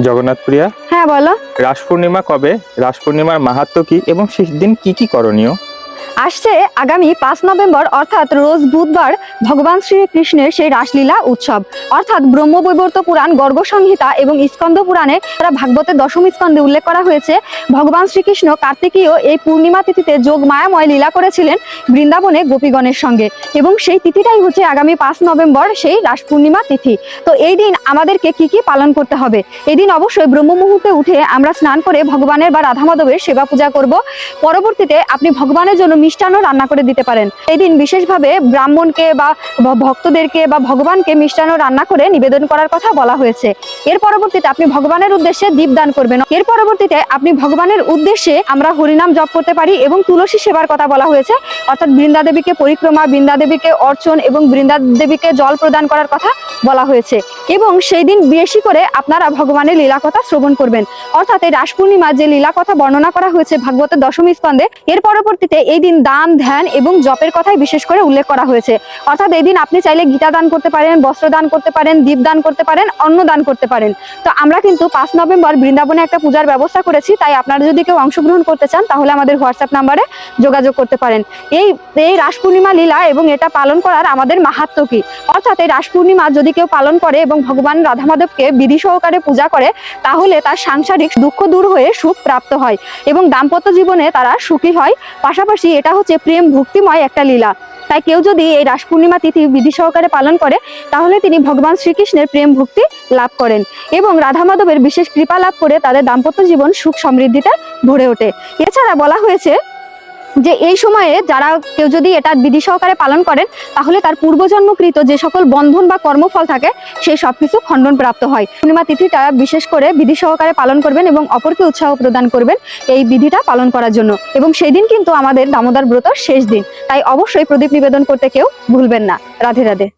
জগন্নাথ প্রিয়া হ্যাঁ বলো। রাস পূর্ণিমা কবে? রাস পূর্ণিমার মাহাত্ম কি? এবং শেষ দিন কি কি করণীয়? আসছে আগামী পাঁচ নভেম্বর, অর্থাৎ রোজ বুধবার ভগবান শ্রীকৃষ্ণের সেই রাসলীলা উৎসব। অর্থাৎ ব্রহ্মবৈবর্ত পুরাণ, গর্গ সংহিতা এবং স্কন্দ পুরাণে তারা ভাগবতের দশম স্কন্ধে উল্লেখ করা হয়েছে, ভগবান শ্রীকৃষ্ণ কার্তিকীয় এই পূর্ণিমা তিথিতে যোগ মায়াময় লীলা করেছিলেন বৃন্দাবনে গোপীগণের সঙ্গে। এবং সেই তিথিটাই হচ্ছে আগামী পাঁচ নভেম্বর সেই রাস পূর্ণিমা তিথি। তো এই দিন আমাদেরকে কি কি পালন করতে হবে? এই দিন অবশ্যই ব্রহ্ম মুহূর্তে উঠে আমরা স্নান করে ভগবানের বা রাধা মাধবের সেবা পূজা করব। পরবর্তীতে আপনি ভগবানের জন্য মিষ্টান্ন রান্না করে দিতে পারেন। এই দিন বিশেষভাবে ব্রাহ্মণকে বা ভক্তদেরকে বা ভগবানকে মিষ্টান্ন রান্না করে নিবেদন করার কথা বলা হয়েছে। এর পরবর্তীতে আপনি ভগবানের উদ্দেশ্যে দীপদান করবেন। এর পরবর্তীতে আপনি ভগবানের উদ্দেশ্যে আমরা হরিনাম জপ করতে পারি এবং তুলসী সেবার কথা বলা হয়েছে। অর্থাৎ বৃন্দা দেবীকে পরিক্রমা বৃন্দা দেবীকে অর্চন এবং বৃন্দা দেবীকে জল প্রদান করার কথা বলা হয়েছে। এবং সেই দিন বেশি করে আপনারা ভগবানের লীলা কথা শ্রবণ করবেন। অর্থাৎ এই রাস পূর্ণিমা যে লীলা কথা বর্ণনা করা হয়েছে ভাগবতের দশমী স্কন্ধে, এর পরবর্তীতে এই দিন দান, ধ্যান এবং জপের কথাই বিশেষ করে উল্লেখ করা হয়েছে। অর্থাৎ এই দিন আপনি চাইলে গীতা দান করতে পারেন, বস্ত্র দান করতে পারেন, দীপ দান করতে পারেন, অন্ন দান করতে পারেন। তো আমরা কিন্তু পাঁচ নভেম্বর বৃন্দাবনে একটা পূজার ব্যবস্থা করেছি, তাই আপনারা যদি কেউ অংশগ্রহণ করতে চান, তাহলে আমাদের হোয়াটসঅ্যাপ নাম্বারে যোগাযোগ করতে পারেন। এই এই রাস পূর্ণিমা লীলা এবং এটা পালন করার আমাদের মাহাত্ম কি? অর্থাৎ এই রাস পূর্ণিমা যদি কেউ পালন করে এবং ভগবান রাধা মাধবকে বিধি সহকারে পূজা করে, তাহলে তার সাংসারিক দুঃখ দূর হয়ে সুখ প্রাপ্ত হয় এবং দাম্পত্য জীবনে তারা সুখী হয়। পাশাপাশি এটা হচ্ছে প্রেম ভক্তিময় একটা লীলা। তাই কেউ যদি এই রাস পূর্ণিমা তিথি বিধি সহকারে পালন করে, তাহলে তিনি ভগবান শ্রীকৃষ্ণের প্রেম ভক্তি লাভ করেন এবং রাধা মাধবের বিশেষ কৃপা লাভ করে তাদের দাম্পত্য জীবন সুখ সমৃদ্ধিতে ভরে ওঠে। এছাড়া বলা হয়েছে যে এই সময়ে যারা কেউ যদি এটা বিধি সহকারে পালন করেন, তাহলে তার পূর্বজন্মকৃত যে সকল বন্ধন বা কর্মফল থাকে সেই সব কিছু খণ্ডন প্রাপ্ত হয়। পূর্ণিমা তিথিটা বিশেষ করে বিধি সহকারে পালন করবেন এবং অপরকে উৎসাহ প্রদান করবেন এই বিধিটা পালন করার জন্য। এবং সেই দিন কিন্তু আমাদের দামোদর ব্রত শেষ দিন। তাই অবশ্যই প্রদীপ নিবেদন করতে কেউ ভুলবেন না। রাধে রাধে।